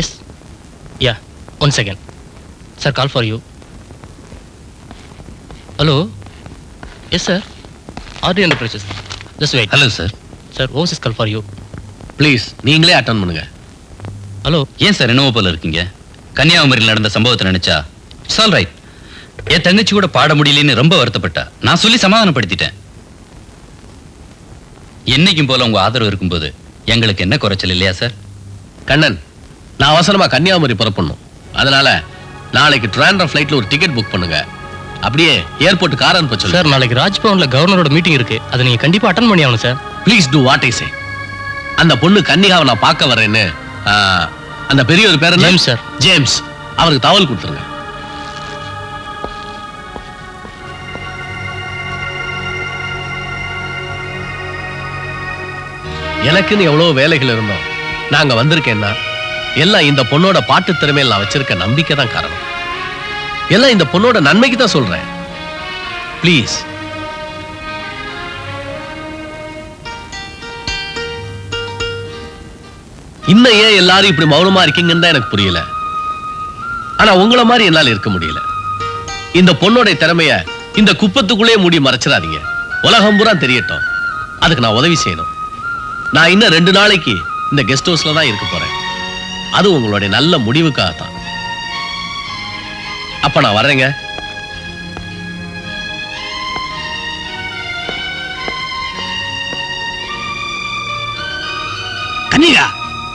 Yes ya one second sir call for you hello yes sir RT enterprises just wait hello sir sir overseas call for you please நீங்களே attend பண்ணுங்க. Hello ஏன் sir என்னவோ போல இருக்கீங்க? கன்னியாகுமரியில் நடந்த சம்பவத்தை நினைச்சா? சால் ரைட் என் தங்கச்சி கூட பாட முடியலன்னு ரொம்ப வருத்தப்பட்டா. நான் சொல்லி சமாதானப்படுத்திட்டேன். என்னைக்கும் போல உங்க ஆதரவு இருக்கும்போது எங்களுக்கு என்ன குறைச்சல் இல்லையா சார் கண்ணன் நான் அவசரமா கன்னியாகுமரி புறப்படணும். அதனால நாளைக்கு ட்ராண்டர் ஃப்ளைட்ல ஒரு டிக்கெட் புக் பண்ணுங்க. அப்படியே ஏர்போர்ட் கார் அனுப்ப சார் நாளைக்கு ராஜ்பவன்ல கவர்னரோட மீட்டிங் இருக்கு. அதை நீங்க கண்டிப்பா அட்டன் பண்ணி ஆகணும் sir please do what I say அந்த பொண்ணு கன்னிகாவை நான் பார்க்க வரேன்னு அந்த பெரியவர் பேர் என்ன? James sir. ஜேம்ஸ் அவருக்கு தகவல் கொடுத்துருங்க. எனக்குன்னு எவ்வளவு வேலைகள் இருந்தோம். நாங்க வந்திருக்கேன்னா எல்லாம் இந்த பொண்ணோட பாட்டு திறமையில் நான் வச்சிருக்க நம்பிக்கை தான் காரணம். எல்லாம் இந்த பொண்ணோட நன்மைக்கு தான் சொல்றேன். ப்ளீஸ் இன்னும் ஏன் எல்லாரும் இப்படி மௌனமா இருக்கீங்கன்னு தான் எனக்கு புரியல. ஆனா உங்கள மாதிரி என்னால இருக்க முடியல. இந்த பொண்ணோட திறமைய இந்த குப்பத்துக்குள்ளே மூடி மறைச்சிடாதீங்க. உலகம் பூரா தெரியட்டும். அதுக்கு நான் உதவி செய்யணும். நான் இன்னும் ரெண்டு நாளைக்கு இந்த கெஸ்ட் ஹவுஸ்ல தான் இருக்க போறேன். அது உங்களுடைய நல்ல முடிவுக்காக தான் அப்ப நான் வர்றேங்க. கன்னிகா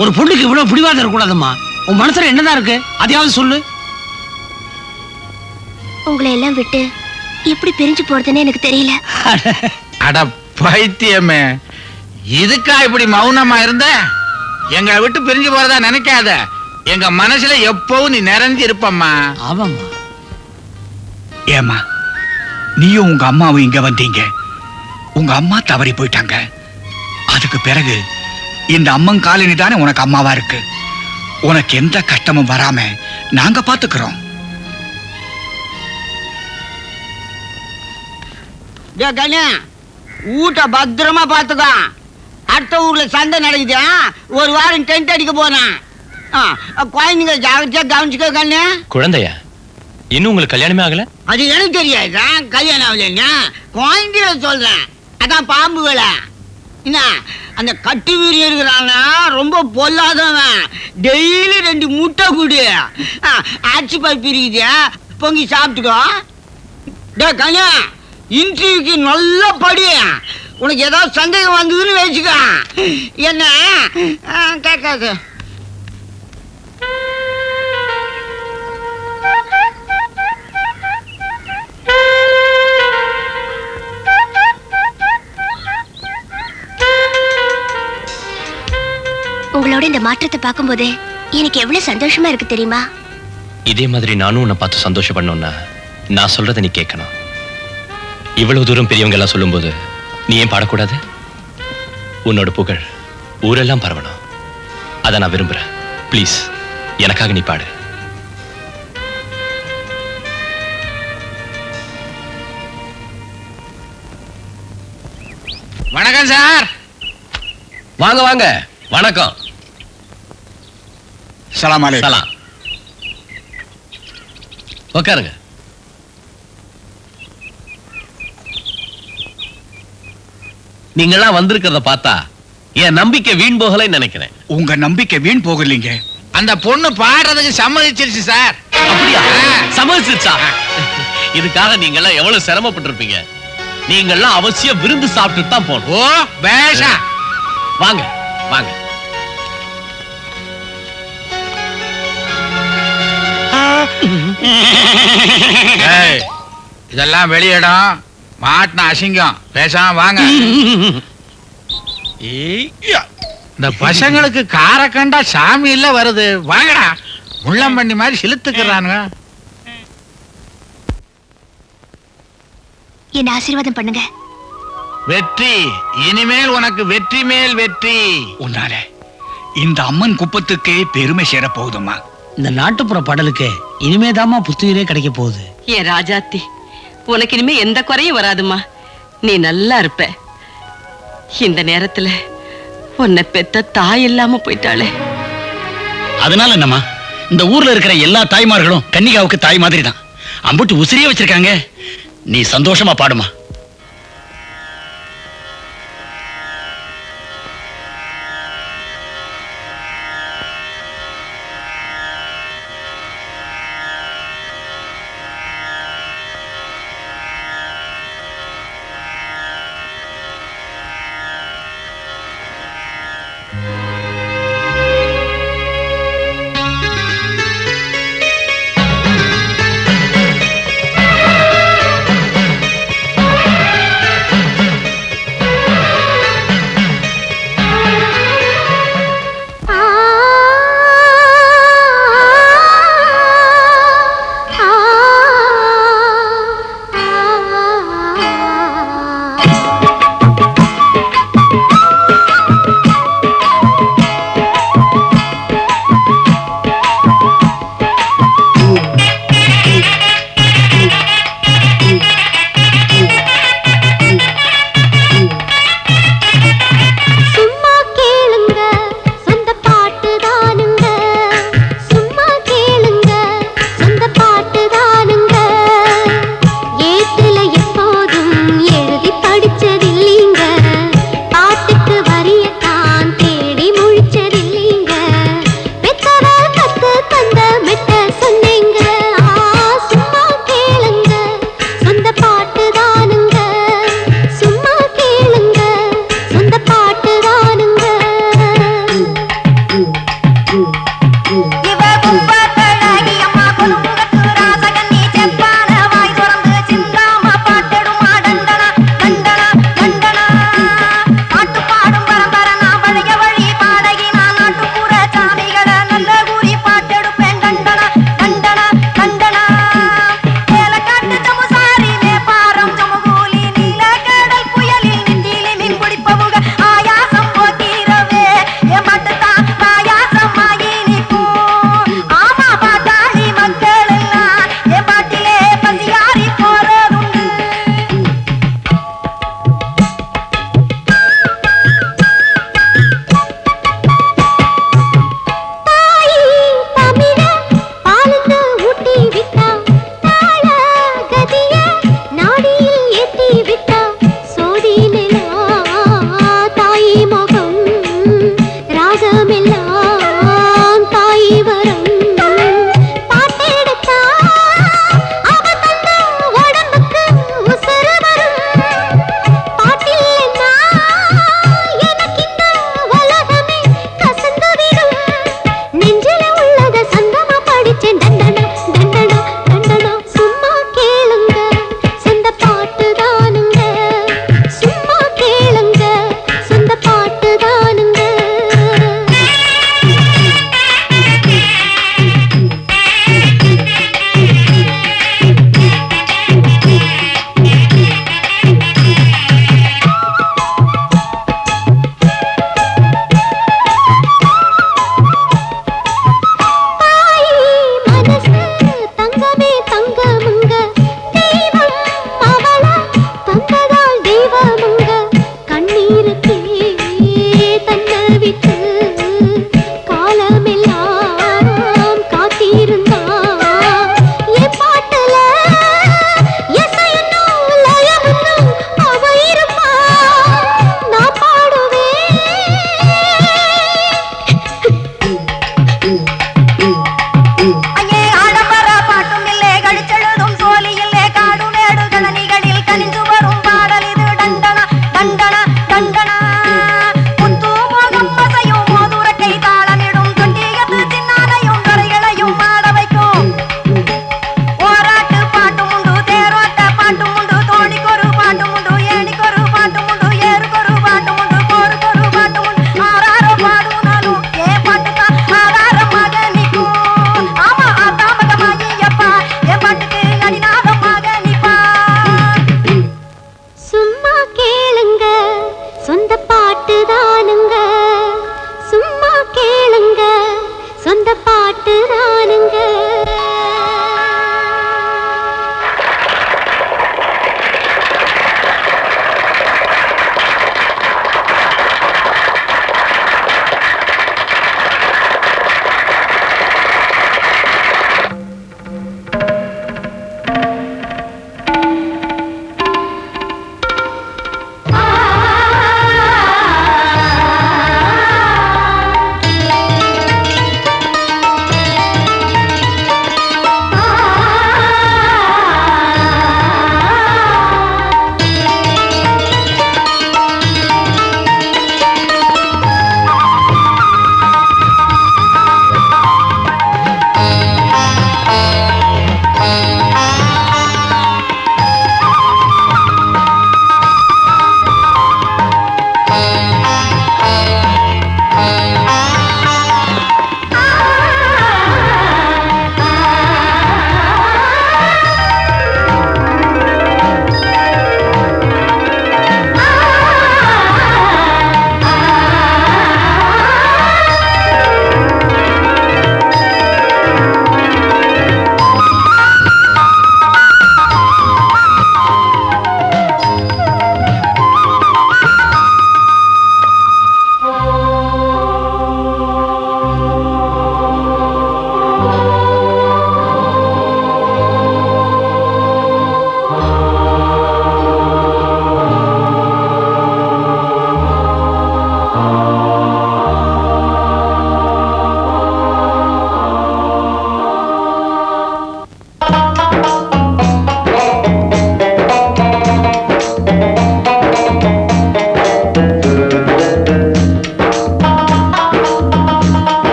ஒரு பொண்ணுக்கு இவ்வளவு பிடிவாதம் இருக்கக்கூடாதும்மா. உன் மனசுல என்னதான் இருக்கு? அதையாவது சொல்லு. உங்களை எல்லாம் விட்டு எப்படி பிரிஞ்சு போறதுன்னு எனக்கு தெரியல. அட பைத்தியமே. இதுக்கா இப்படி மௌனமா இருந்த? எங்களை விட்டு பிரிஞ்சு போறதா நினைக்காத. எங்க மனசுல எப்பவும் நீ நிறைஞ்சு இருப்பம்மா. ஆமாம்மா. ஏமா நீயும் உங்க அம்மாவும் இங்க வந்தீங்க. உங்க அம்மா தவறி போயிட்டாங்க. அதுக்கு பிறகு இந்த அம்மன் காலனி தானே உனக்கு அம்மாவா இருக்கு. உனக்கு எந்த கஷ்டமும் வராம நாங்க பாத்துக்கிறோம். கண்ணு ஊட்ட பத்திரமா பாத்துக்கோ. அடுத்த ஊர்ல சந்தை நடக்குது? ஒரு வாரம் டென்ட் அடிக்க போனேன் குழந்தைங்க ஜாகிரதையா கவனிச்சுக்கோ கண்ணு. குழந்தையா? இன்னும் உங்களுக்கு கல்யாணமே ஆகல? அது எனக்கு தெரியாது கல்யாணம் ஆகலைன்னா குழந்தைய சொல்றேன். அதான் பாம்பு வேலை. என்ன அந்த கட்டு வீரி இருக்கிறானா ரொம்ப பொல்லாதவன். டெய்லி ரெண்டு முட்டை குடு. ஆ, ஆச்சி பருப்பு இருக்குது பொங்கி சாப்பிட்டுக்கோ. டே கண்ணா இன்டர்வியூக்கு நல்லா படி. உனக்கு ஏதாவது சந்தேகம் வந்ததுன்னு வச்சுக்க. என்ன? கேட்காது. உங்களோட இந்த மாற்றத்தை பார்க்கும்போது எனக்கு எவ்வளவு சந்தோஷமா இருக்கு தெரியுமா? இதே மாதிரி நானும் உன்னை பார்த்து சந்தோஷப்படணும்னா நான் சொல்றதை நீ கேட்கணும். இவ்வளவு தூரம் பெரியவங்க எல்லாம் சொல்லும்போது நீ ஏன் பாடக்கூடாது? உன்னோட புகழ் ஊரெல்லாம் பரவணும். அதை நான் விரும்புறேன். ப்ளீஸ் எனக்காக நீ பாடு. வணக்கம் சார். வாங்க வாங்க. வணக்கம். சலாம் அலைக்கும். சலாம். உட்காருங்க நீங்கெல்லாம் வந்திருக்கிறத பார்த்தா என் நம்பிக்கை வீண் போகலைன்னு நினைக்கிறேன். உங்க நம்பிக்கை வீண் போகலீங்க. அந்த பொண்ணு பாடுறதுக்கு சம்மதிச்சிருச்சு சார். அப்படியா? ஆ. சமதிச்சிருச்சா இதுக்காக நீங்கெல்லாம் எவ்வளவு சிரமப்பட்டிருப்பீங்க? நீங்கெல்லாம் அவசியம் விருந்து சாப்பிட்டுட்டு தான் போகணும். ஓ பேஷா வாங்க வாங்க. இதெல்லாம் வெளியிடம். மாட்டின அசிங்கம். பேசாம வாங்க. இந்த பசங்களுக்கு கார கண்டா சாமி இல்ல வருது. வாங்கடா. முள்ளம்பண்ணி மாதிரி சிலுத்துக்கிறானுங்க. என்ன ஆசீர்வாதம் பண்ணுங்க. வெற்றி. இனிமேல் உனக்கு வெற்றி மேல் வெற்றி. உன்னால இந்த அம்மன் குப்பத்துக்கே பெருமை சேர போகுதும்மா. இந்த நாட்டுப்புற பாடலுக்கு இனிமேதாம்மா புத்துயிரே கிடைக்க போகுது. ஏன் ராஜாத்தி உனக்கு இனிமே எந்த குறையும் வராதும்மா. நீ நல்லா இருப்ப. இந்த நேரத்துல உன்னை பெத்த தாய் இல்லாம போயிட்டாளே. அதனால என்னம்மா? இந்த ஊர்ல இருக்கிற எல்லா தாய்மார்களும் கன்னிகாவுக்கு தாய் மாதிரி தான் அம்புட்டு உசிரியே வச்சிருக்காங்க. நீ சந்தோஷமா பாடுமா.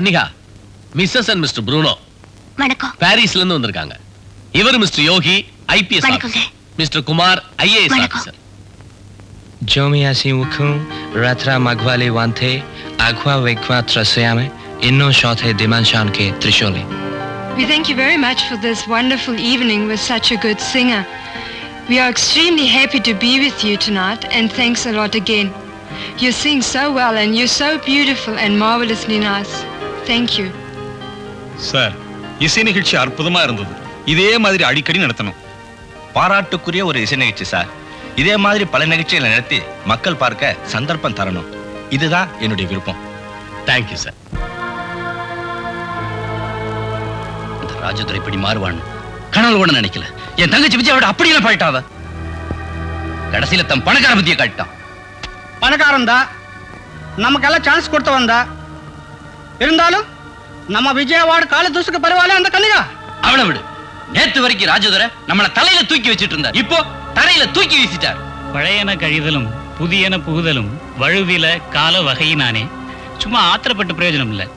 Kannika missus and mister Bruno வணக்கம் பாரிஸ்ல இருந்து வந்திருக்காங்க இவர் மிஸ்டர் யோகி ஐபிஎஸ் வணக்கங்க. ஆபீசர் மிஸ்டர் குமார் ஐஏஎஸ் வணக்கம். Officer Jomia Siwukun, Ratra Magwali Wante, Agua Vekwa Traseame, Inno Shothe Dimanshanke Trisholi. We thank you very much for this wonderful evening with such a good singer. We are extremely happy to be with you tonight and thanks a lot again. You sing so well and you're so beautiful and marvelously nice. Thank you. Sir இசை நிகழ்ச்சி அற்புதமா இருந்தது. இதே மாதிரி அடிக்கடி நடத்தணும். பாராட்டுக்குரிய ஒரு இசை நிகழ்ச்சி சார். இதே மாதிரி பல நிகழ்ச்சிகளை நடத்தி மக்கள் பார்க்க சந்தர்ப்பம் தரணும். இதுதான் என்னுடைய விருப்பம். தேங்க்யூ சார் அந்த ராஜதுரை இப்படி மாறுவான்னு கனவு கூட நினைக்கல. என் தங்கச்சி விஜயோட அப்படியெல்லாம் பாயிட்டாவ? கடைசியில தன் பணக்கார புத்தியை காட்டான் பணக்காரன் தான் நமக்கெல்லாம் சான்ஸ் கொடுத்து வந்தா இருந்தாலும் நம்ம விஜய் அவார்டு கால தூசுக்கு பரவாயில்ல அந்த கன்னிகா அவனை விடு. நேத்து வரைக்கும் ராஜதுரை நம்மள தலையில தூக்கி வச்சிட்டு இருந்தார். இப்போ தரையில தூக்கி வீசிட்டார். பழையன கழிதலும் புதியன புகுதலும் வழுவில கால வகையினானே. சும்மா ஆத்திரப்பட்டு பிரயோஜனம் இல்ல.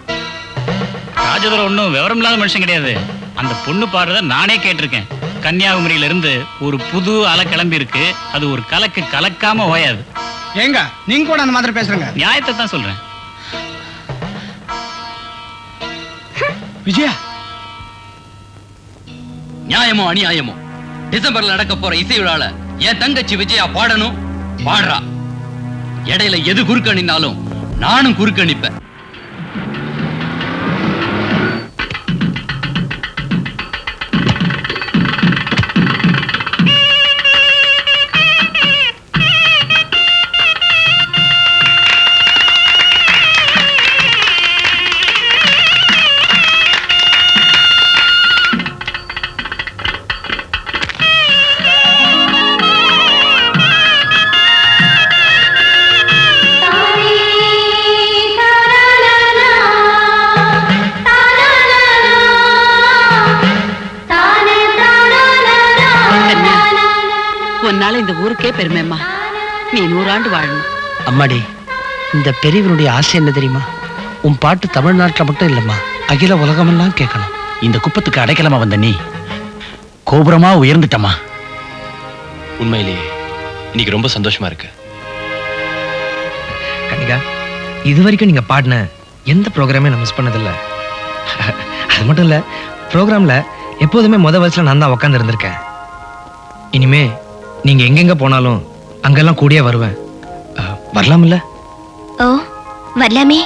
ராஜதுரை ஒன்றும் விவரம் இல்லாத மனுஷன் கிடையாது. அந்த பொண்ணு பாடுறத நானே கேட்டிருக்கேன். கன்னியாகுமரியில இருந்து ஒரு புது அலை கிளம்பி இருக்கு. அது ஒரு கலக்கு கலக்காம ஓயாது. ஏங்க நீங்க கூட அந்த மாதிரி பேசுறீங்க. நியாயத்தை தான் சொல்றேன். விஜயா! நியாயமோ அநியாயமோ? டிசம்பர்ல நடக்க போற இசை விழால என் தங்கச்சி விஜயா பாடணும்? பாடுறா. இடையில எது குறுக்க நானும் குறுக்கணிப்பேன் பெருமைம்மா. நீ நூறாண்டு வாழணும். அம்மாடி இந்த பெரியவனுடைய ஆசை என்ன தெரியுமா? உன் பாட்டு தமிழ்நாட்டில் மட்டும் இல்லம்மா. அகில உலகமெல்லாம் கேட்கணும். இந்த குப்பத்துக்கு அடைக்கலமா வந்த நீ? கோபுரமா உயர்ந்துட்டமா உண்மையிலேயே இன்னைக்கு ரொம்ப சந்தோஷமா இருக்கு. கனிகா இது வரைக்கும் நீங்க பாடின எந்த ப்ரோக்ராமே நான் மிஸ் பண்ணதில்ல. அது மட்டும் இல்ல ப்ரோக்ராம்ல எப்போதுமே முத வயசுல நான் தான் உட்காந்து இருந்திருக்கேன். இனிமே நீங்க எங்கெங்க போனாலும் அங்கெல்லாம் கூடிய வருவேன். வரலாம்ல ஓ வரலாமே.